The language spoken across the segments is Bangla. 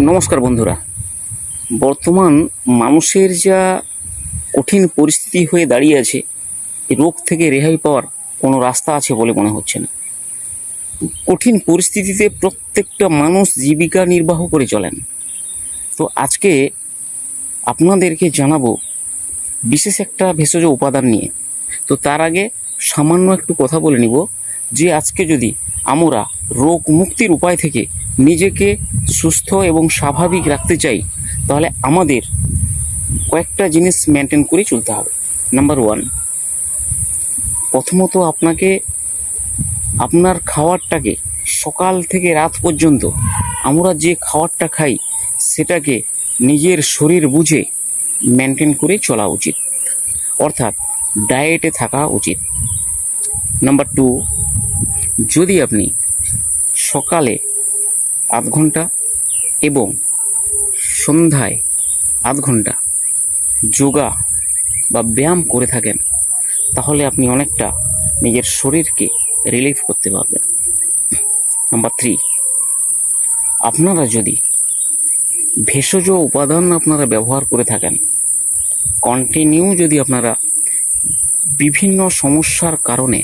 নমস্কার বন্ধুরা। বর্তমান মানুষের যা কঠিন পরিস্থিতি হয়ে দাঁড়িয়ে আছে রোগ থেকে রেহাই পাওয়ার কোনো রাস্তা আছে বলে মনে হচ্ছে না। কঠিন পরিস্থিতিতে প্রত্যেকটা মানুষ জীবিকা নির্বাহ করে চলেন। তো আজকে আপনাদেরকে জানাব বিশেষ একটা ভেষজ উপাদান নিয়ে। তো তার আগে সামান্য একটু কথা বলে নিব। যে আজকে যদি আমরা রোগ মুক্তির উপায় থেকে নিজেকে সুস্থ এবং স্বাভাবিক রাখতে চাই, তাহলে আমাদের কয়েকটা জিনিস মেনটেন করে চলতে হবে। নাম্বার ওয়ান প্রথমত আপনাকে আপনার খাবারটাকে সকাল থেকে রাত পর্যন্ত আমরা যে খাবারটা খাই, সেটাকে নিজের শরীর বুঝে মেনটেন করে চলা উচিত। অর্থাৎ ডায়েটে থাকা উচিত। নাম্বার টু যদি আপনি সকালে আধ ঘণ্টা এবং সন্ধ্যায় আধ ঘণ্টা যোগা বা ব্যায়াম করে থাকেন, তাহলে আপনি অনেকটা নিজের শরীরকে রিলিফ করতে পারবেন। নাম্বার থ্রি আপনারা যদি ভেষজ উপাদান আপনারা ব্যবহার করে থাকেন কন্টিনিউ যদি আপনারা বিভিন্ন সমস্যার কারণে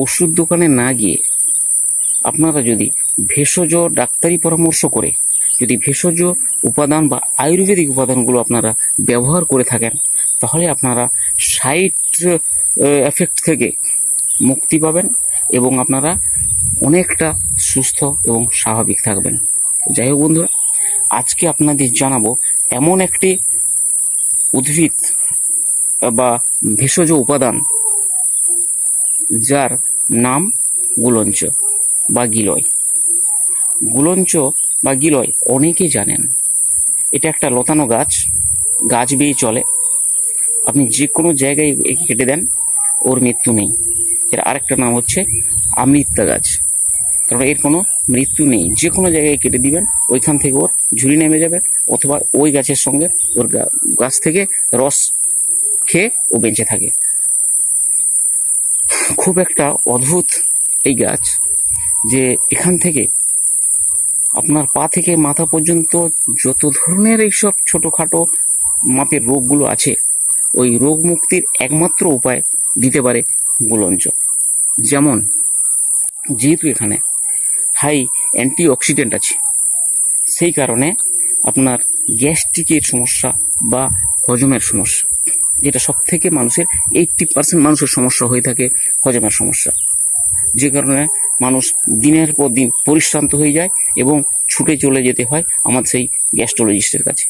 ওষুধ দোকানে না গিয়ে আপনারা যদি ভেষজ ডাক্তারি পরামর্শ করে, যদি ভেষজ উপাদান বা আয়ুর্বেদিক উপাদানগুলো আপনারা ব্যবহার করে থাকেন, তাহলে আপনারা সাইড এফেক্ট থেকে মুক্তি পাবেন এবং আপনারা অনেকটা সুস্থ এবং স্বাভাবিক থাকবেন। যাই হোক বন্ধুরা, আজকে আপনাদের জানাব এমন একটি উদ্ভিদ বা ভেষজ উপাদান যার নাম গুলঞ্চ বা গিলয়। গুলঞ্চ বা গিলয় অনেকেই জানেন। এটা একটা লতানো গাছ গাছ বেয়ে চলে। আপনি যে কোনো জায়গায় একে কেটে দেন, ওর মৃত্যু নেই। এর আরেকটা নাম হচ্ছে আমৃত্যা গাছ। কারণ এর কোনো মৃত্যু নেই। যে কোনো জায়গায় কেটে দিবেন, ওইখান থেকে ওর ঝুড়ি নেমে যাবে, অথবা ওই গাছের সঙ্গে ওর গাছ থেকে রস খেয়ে ও বেঁচে থাকে। খুব একটা অদ্ভুত এই গাছ যে এখান থেকে আপনার পা থেকে মাথা পর্যন্ত যত ধরনের এইসব ছোটোখাটো মাপের রোগগুলো আছে, ওই রোগ মুক্তির একমাত্র উপায় দিতে পারে গুলঞ্চ যেমন, যেহেতু এখানে হাই অ্যান্টিঅক্সিডেন্ট আছে, সেই কারণে আপনার গ্যাস্ট্রিকের সমস্যা বা হজমের সমস্যা, যেটা সব থেকে মানুষের এইট্টি পার্সেন্ট মানুষের সমস্যা হয়ে থাকে হজমের সমস্যা। যে কারণে মানুষ দিনের পর দিন পরিশ্রান্ত হয়ে যায় এবং ছুটে চলে যেতে হয় আমার সেই গ্যাস্ট্রোলজিস্টের কাছে।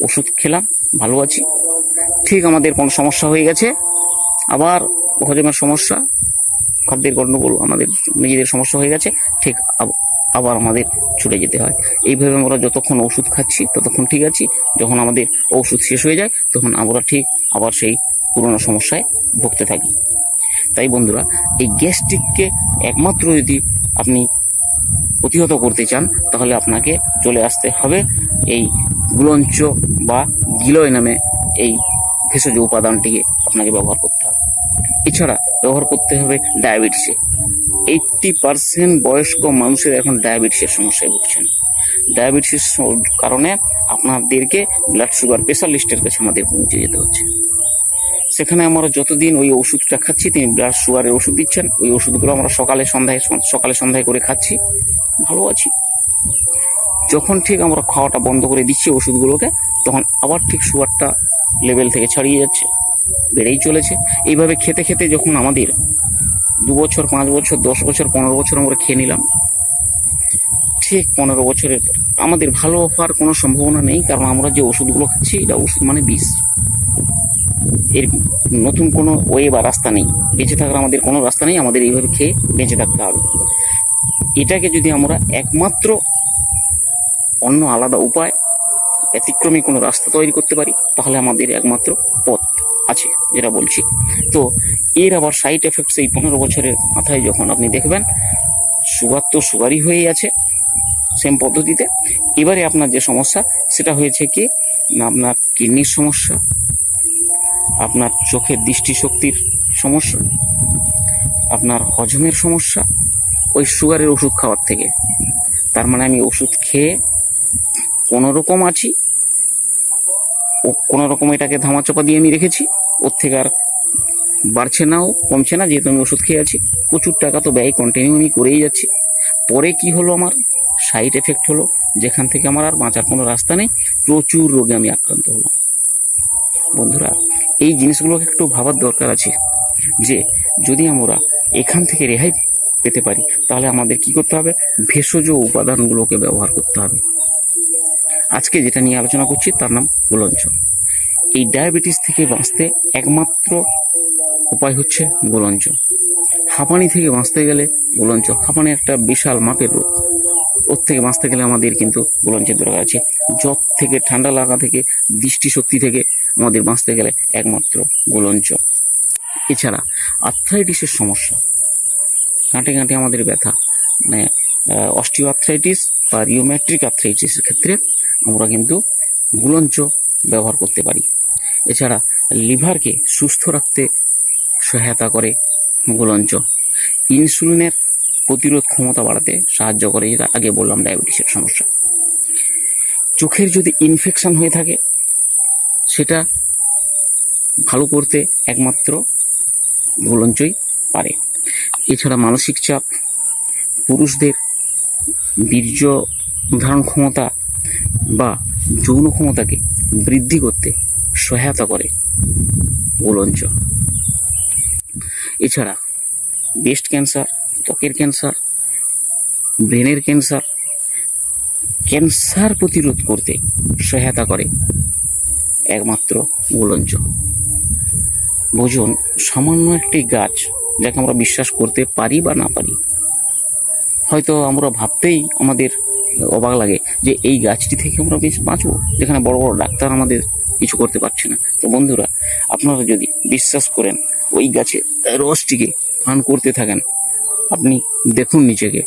ওষুধ খেলাম, ভালো আছি। ঠিক আমাদের কোনো সমস্যা হয়ে গেছে। আবার হজমের সমস্যা, খাদ্যের গণ্ডগোল আমাদের নিজেদের সমস্যা হয়ে গেছে। ঠিক আবার আমাদের ছুটে যেতে হয়। এইভাবে আমরা যতক্ষণ ওষুধ খাচ্ছি ততক্ষণ ঠিক আছি। যখন আমাদের ওষুধ শেষ হয়ে যায় তখন আমরা ঠিক আবার সেই পুরনো সমস্যায় ভুগতে থাকি। তাই বন্ধুরা, এই গ্যাস্ট্রিককে একমাত্র যদি আপনি প্রতিহত করতে চান, তাহলে আপনাকে চলে আসতে হবে এই গুলঞ্চ বা গিলয় নামে এই ভেষজ উপাদানটিকে আপনাকে ব্যবহার করতে হবে। এছাড়া ব্যবহার করতে হবে ডায়াবেটিসে। এইটটি পার্সেন্ট বয়স্ক মানুষের এখন ডায়াবেটিসের সমস্যায় ভুগছেন। ডায়াবেটিসের কারণে আপনাদেরকে ব্লাড সুগার স্পেশালিস্টের কাছে আমাদের পৌঁছে যেতে হচ্ছে। সেখানে আমরা যতদিন ওই ওষুধটা খাচ্ছি, তিনি ব্লাড সুগারের ওষুধ দিচ্ছেন, ওই ওষুধগুলো আমরা সকালে সন্ধ্যায় সকালে সন্ধ্যায় করে খাচ্ছি। ভালো আছি। যখন ঠিক আমরা খাওয়াটা বন্ধ করে দিচ্ছি ওষুধগুলোকে, তখন আবার ঠিক সুগারটা লেভেল থেকে ছাড়িয়ে যাচ্ছে, বেড়েই চলেছে। এইভাবে খেতে খেতে যখন আমাদের দু বছর, পাঁচ বছর, দশ বছর, পনেরো বছর আমরা খেয়ে নিলাম, ঠিক পনেরো বছরের পর। আমাদের ভালো হওয়ার কোনো সম্ভাবনা নেই, কারণ আমরা যে ওষুধগুলো খাচ্ছি, এটা ওষুধ মানে বিষ। এর নতুন কোনো ওয়ে বা রাস্তা নেই। বেঁচে থাকার আমাদের কোনো রাস্তা নেই, আমাদের এইভাবে খেয়ে বেঁচে থাকতে হবে। এটাকে যদি আমরা একমাত্র অন্য আলাদা উপায় ব্যতিক্রমী কোনো রাস্তা তৈরি করতে পারি, তাহলে আমাদের একমাত্র পথ আছে যেটা বলছি। তো এর আবার সাইড এফেক্টস এই পনেরো বছরের মাথায় যখন আপনি দেখবেন, সুগার তো সুগারই হয়েই আছে সেম পদ্ধতিতে। এবারে আপনার যে সমস্যা, সেটা হয়েছে কি, আপনার কিডনির সমস্যা আপনার চোখের দৃষ্টিশক্তির সমস্যা, আপনার হজমের সমস্যা, ওই সুগারের ওষুধ খাওয়ার থেকে। তার মানে আমি ওষুধ খেয়ে কোনো রকম আছি, ও কোনো রকম এটাকে ধামাচাপা দিয়ে আমি রেখেছি, ওর থেকে আর বাড়ছে নাও কমছে না, যেহেতু আমি ওষুধ খেয়ে আছি। প্রচুর টাকা তো ব্যয় কন্টিনিউ আমি করেই যাচ্ছি। পরে কি হলো আমার? সাইড এফেক্ট হলো, যেখান থেকে আমার আর বাঁচার কোনো রাস্তা নেই, প্রচুর রোগে আমি আক্রান্ত হলাম। বন্ধুরা এই জিনিসগুলোকে একটু ভাবার দরকার আছে যে যদি আমরা এখান থেকে রেহাই পেতে পারি, তাহলে আমাদের কি করতে হবে? ভেষজ উপাদানগুলোকে ব্যবহার করতে হবে। আজকে যেটা নিয়ে আলোচনা করছি, তার নাম গোলঞ্চ এই ডায়াবেটিস থেকে বাঁচতে একমাত্র উপায় হচ্ছে গোলঞ্চ হাঁপানি থেকে বাঁচতে গেলে গোলঞ্চ হাঁপানি একটা বিশাল মাপের রোগ। ওর থেকে বাঁচতে গেলে আমাদের কিন্তু গোলঞ্চের দরকার আছে। জ্বর থেকে, ঠান্ডা লাগা থেকে, দৃষ্টিশক্তি থেকে আমাদের বাঁচতে গেলে একমাত্র গোলঞ্চ। এছাড়া আর্থ্রাইটিসের সমস্যা। গাঁটে গাঁটে আমাদের ব্যথা। মানে অস্টিও আর্থ্রাইটিস বা রিওম্যাট্রিক আর্থ্রাইটিসের ক্ষেত্রে আমরা কিন্তু গুলঞ্চ ব্যবহার করতে পারি। এছাড়া লিভারকে সুস্থ রাখতে সহায়তা করে গুলঞ্চ। ইনসুলিনের প্রতিরোধ ক্ষমতা বাড়াতে সাহায্য করে যেটা আগে বললাম ডায়াবেটিসের সমস্যা। চোখের যদি ইনফেকশন হয়ে থাকে সেটা ভালো করতে একমাত্র গুলঞ্চই পারে। এছাড়া মানসিক চাপ, পুরুষদের বীর্য ধারণ ক্ষমতা বা যৌন ক্ষমতাকে বৃদ্ধি করতে সহায়তা করে গোলঞ্চ এছাড়া ব্রেস্ট ক্যান্সার ত্বকের ক্যান্সার ব্রেনের ক্যান্সার ক্যান্সার প্রতিরোধ করতে সহায়তা করে একমাত্র গোলঞ্চ বুঝুন, সামান্য একটি গাছ যাকে আমরা বিশ্বাস করতে পারি বা না পারি, হয়তো আমরা ভাবতেই আমাদের অবাক লাগে যে এই গাছটি থেকে আমরা বেশ বাঁচবো, যেখানে বড় বড় ডাক্তার আমাদের কিছু করতে পারছে না। তো বন্ধুরা, আপনারা যদি বিশ্বাস করেন ওই গাছের রসটিকে পান করতে থাকেন, আপনি দেখুন নিজেকে,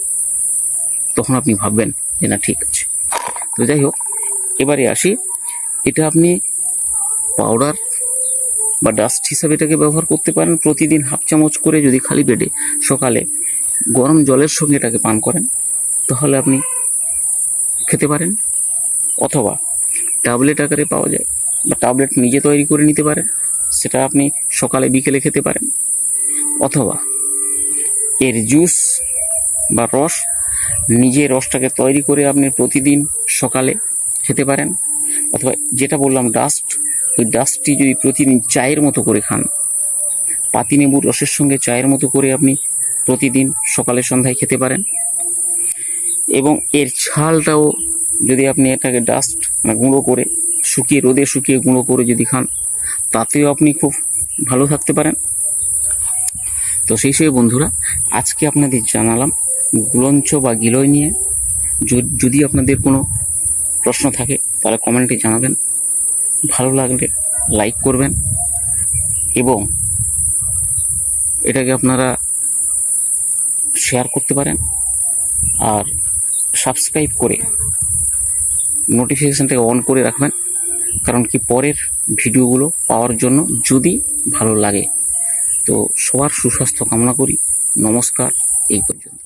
তখন আপনি ভাববেন যে না, ঠিক আছে। তো যাই হোক, এবারে আসি। এটা আপনি পাউডার বা ডাস্ট হিসাবে এটাকে ব্যবহার করতে পারেন। প্রতিদিন হাফ চামচ করে যদি খালি পেটে সকালে গরম জলের সঙ্গে এটাকে পান করেন, তাহলে আপনি খেতে পারেন। অথবা ট্যাবলেট আকারে পাওয়া যায় বা ট্যাবলেট নিজে তৈরি করে নিতে পারেন, সেটা আপনি সকালে বিকেলে খেতে পারেন। অথবা এর জুস বা রস নিজে রসটাকে তৈরি করে আপনি প্রতিদিন সকালে খেতে পারেন। অথবা যেটা বললাম ডাস্ট ওই ডাস্টটি যদি প্রতিদিন চায়ের মতো করে খান পাতিনেবুর রসের সঙ্গে চায়ের মতো করে আপনি প্রতিদিন সকালে সন্ধ্যায় খেতে পারেন। এবং এর ছালটাও যদি আপনি এটাকে ডাস্ট মানে গুঁড়ো করে, শুকিয়ে রোদে শুকিয়ে গুঁড়ো করে যদি খান, তাতেও আপনি খুব ভালো থাকতে পারেন। তো সেই হিসেবে বন্ধুরা, আজকে আপনাদের জানালাম গুলঞ্চ বা গিলয় নিয়ে। যদি আপনাদের কোনো প্রশ্ন থাকে, তাহলে কমেন্টে জানাবেন। ভালো লাগলে লাইক করবেন এবং এটাকে আপনারা শেয়ার করতে পারেন আর সাবস্ক্রাইব করে নোটিফিকেশানটাকে অন করে রাখবেন, কারণ কি পরের ভিডিওগুলো পাওয়ার জন্য যদি ভালো লাগে। তো সবার সুস্বাস্থ্য কামনা করি। নমস্কার, এই পর্যন্ত।